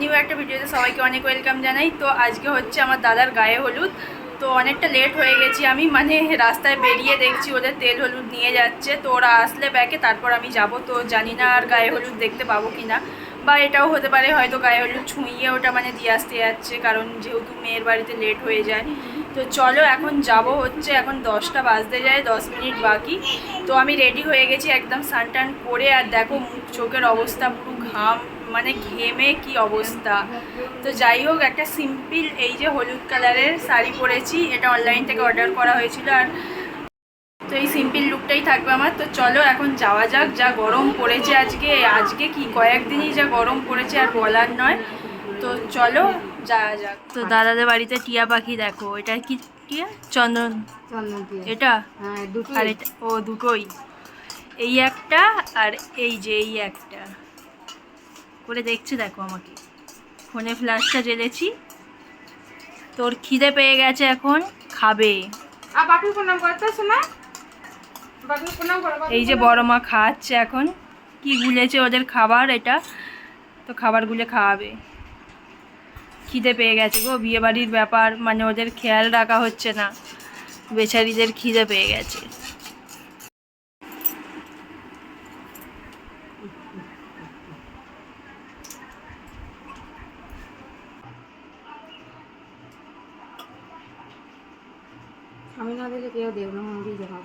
New একটা ভিডিওতে সবাইকে অনেক ওয়েলকাম জানাই। তো আজকে হচ্ছে আমার দাদার গায়ে হলুদ। তো অনেকটা লেট হয়ে গেছি আমি মানে রাস্তায় বেরিয়ে দেখছি ওদের তেল হলুদ নিয়ে যাচ্ছে। তো ওরা আসলে ব্যাকে, তারপর আমি যাব। তো জানি না আর গায়ে হলুদ দেখতে পাবো কি না বা এটাও হতে পারে হয়তো গায়ে হলুদ ছুঁইয়ে ওটা মানে দিয়ে আসতে যাচ্ছে, কারণ যেহেতু মেয়ের বাড়িতে লেট হয়ে যায়। তো চলো এখন যাব হচ্ছে, এখন দশটা বাজতে যায়, দশ মিনিট বাকি। তো আমি রেডি হয়ে গেছি একদম সানটান করে, আর দেখো মুখ, চোখের অবস্থা পুরো ঘাম। মানে ঘেমে কি অবস্থা? তো যাই হোক একটা সিম্পল এই যে হলুদ কালারের শাড়ি পরেছি এটা অনলাইন থেকে অর্ডার করা হয়েছিল আর তো এই সিম্পল লুকটাই থাকবে আমার। তো চলো এখন যাওয়া যাক যা গরম পড়েছে আজকে আজকে কি কয়েকদিনই যা গরম পড়েছে আর বলার নয়। তো চলো যাওয়া যাক। তো দাদাদের বাড়িতে টিয়া পাখি দেখো এটা কি টিয়া? চন্দন। চন্দন এটা? হ্যাঁ আর এটা? ও দুটোই। এই একটা আর এই যে এই একটা। করে দেখছে দেখো আমাকে। ফোনে ফ্ল্যাশটা জ্বেলেছি। তোর খিদে পেয়ে গেছে এখন খাবে। আর প্রণাম করতে শোনা এই যে বড় মা খাওয়াচ্ছে এখন। কি গুলেছে ওদের খাবার এটা? তো খাবারগুলো খাওয়াবে। খিদে পেয়ে গেছে গো বিয়ে বাড়ির ব্যাপার মানে ওদের খেয়াল রাখা হচ্ছে না। বেচারিদের খিদে পেয়ে গেছে। আমি না দিলে কেউ দেব না আমি দিয়ে যাব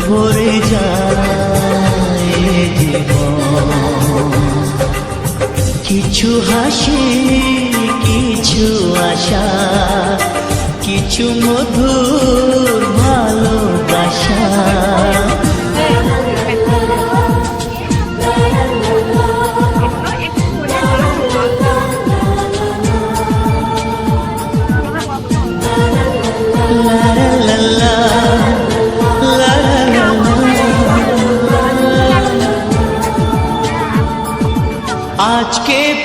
ভরে যায় কিছু হাসি কিছু আশা কিছু মধুর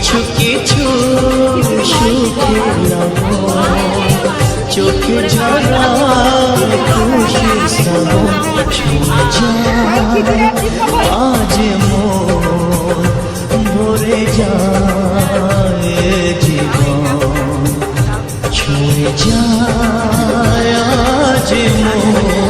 কিছু কিছু সুখে চোখে ঝরা খুশি আজ ভরে যায় জীবন। ছুঁয়ে যায় আজ মন।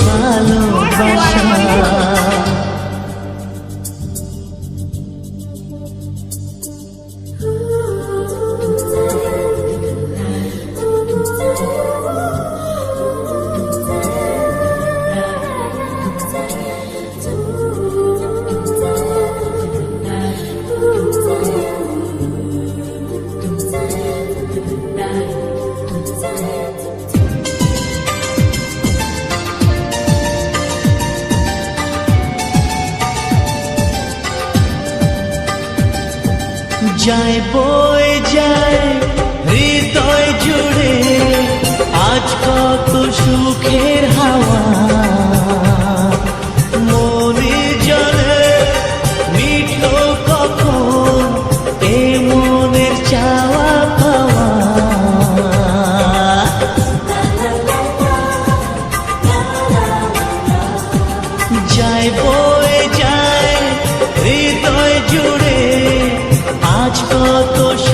যায় বয়ে যায় হৃদয় জুড়ে আজ কত সুখের যায়